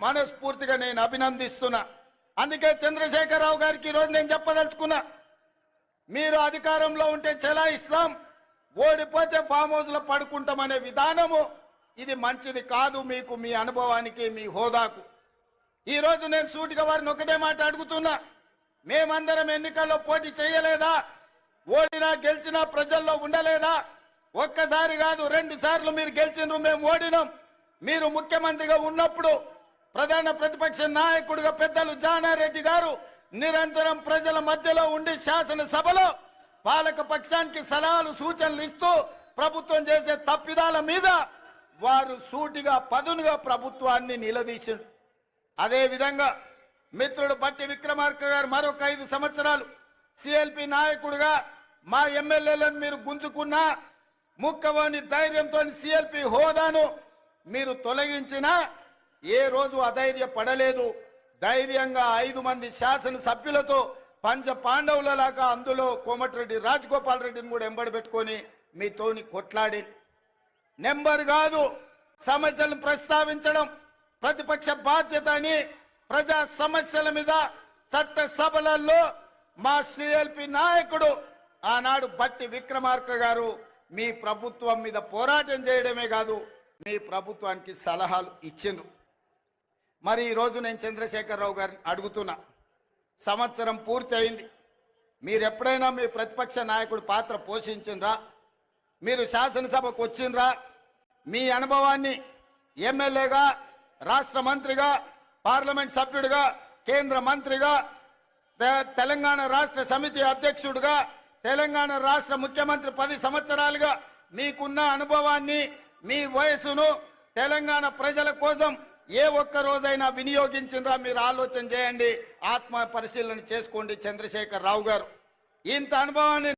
మనస్ఫూర్తిగా నేను అభినందిస్తున్నా. అందుకే చంద్రశేఖరరావు గారికి ఈరోజు నేను చెప్పదలుచుకున్నా. మీరు అధికారంలో ఉంటే చెలాయిస్తాం ఓడిపోతే ఫామ్ హౌస్లో పడుకుంటామనే విధానము ఇది మంచిది కాదు మీకు మీ అనుభవానికి మీ హోదాకు. ఈరోజు నేను సూటిగా వారిని ఒకటే మాట అడుగుతున్నా. మేమందరం ఎన్నికల్లో పోటీ చేయలేదా? ఓడినా గెలిచినా ప్రజల్లో ఉండలేదా? ఒక్కసారి కాదు రెండు సార్లు మీరు గెలిచినారు మేము ఓడినాం. మీరు ముఖ్యమంత్రిగా ఉన్నప్పుడు ప్రధాన ప్రతిపక్ష నాయకుడిగా పెద్దలు జానారెడ్డి గారు నిరంతరం ప్రజల మధ్యలో ఉండి శాసనసభలో పాలక పక్షానికి సలహాలు సూచనలు ఇస్తూ ప్రభుత్వం చేసే తప్పిదాల మీద వారు సూటిగా పదునుగా ప్రభుత్వాన్ని నిలదీశారు. అదే విధంగా మిత్రుడు బట్టి విక్రమార్క గారు మరొక ఐదు సంవత్సరాలు సిఎల్పి నాయకుడిగా మా ఎమ్మెల్యేలను మీరు గుంజుకున్నా ముక్కవని ధైర్యంతో సిఎల్పి హోదాను మీరు తొలగించినా ఏ రోజు అధైర్య పడలేదు. ధైర్యంగా ఐదు మంది శాసనసభ్యులతో పంచ పాండవులలాగా అందులో కోమటిరెడ్డి రాజగోపాల్ రెడ్డిని కూడా ఎంబడి పెట్టుకొని మీతోని కొట్లాడి. నెంబర్ కాదు సమస్యలను ప్రస్తావించడం ప్రతిపక్ష బాధ్యత అని ప్రజా సమస్యల మీద చట్ట సభలలో మా సిఎల్పి నాయకుడు ఆనాడు బట్టి విక్రమార్క గారు మీ ప్రభుత్వం మీద పోరాటం చేయడమే కాదు మీ ప్రభుత్వానికి సలహాలు ఇచ్చిండ్రు. మరి ఈరోజు నేను చంద్రశేఖరరావు గారిని అడుగుతున్నా. సంవత్సరం పూర్తి అయింది. మీరు ఎప్పుడైనా మీ ప్రతిపక్ష నాయకుడి పాత్ర పోషించిండ్రా? మీరు శాసనసభకు వచ్చిండ్రా? మీ అనుభవాన్ని ఎమ్మెల్యేగా రాష్ట్ర మంత్రిగా పార్లమెంట్ సభ్యుడిగా కేంద్ర మంత్రిగా తె- తెలంగాణ రాష్ట్ర సమితి అధ్యక్షుడిగా తెలంగాణ రాష్ట్ర ముఖ్యమంత్రి పది సంవత్సరాలుగా మీకున్న అనుభవాన్ని మీ వయసును తెలంగాణ ప్రజల కోసం ఏ ఒక్క రోజైనా వినియోగించినరా మీరు ఆలోచన చేయండి. ఆత్మ పరిశీలన చేసుకోండి చంద్రశేఖర్ రావు గారు. ఇంత అనుభవాన్ని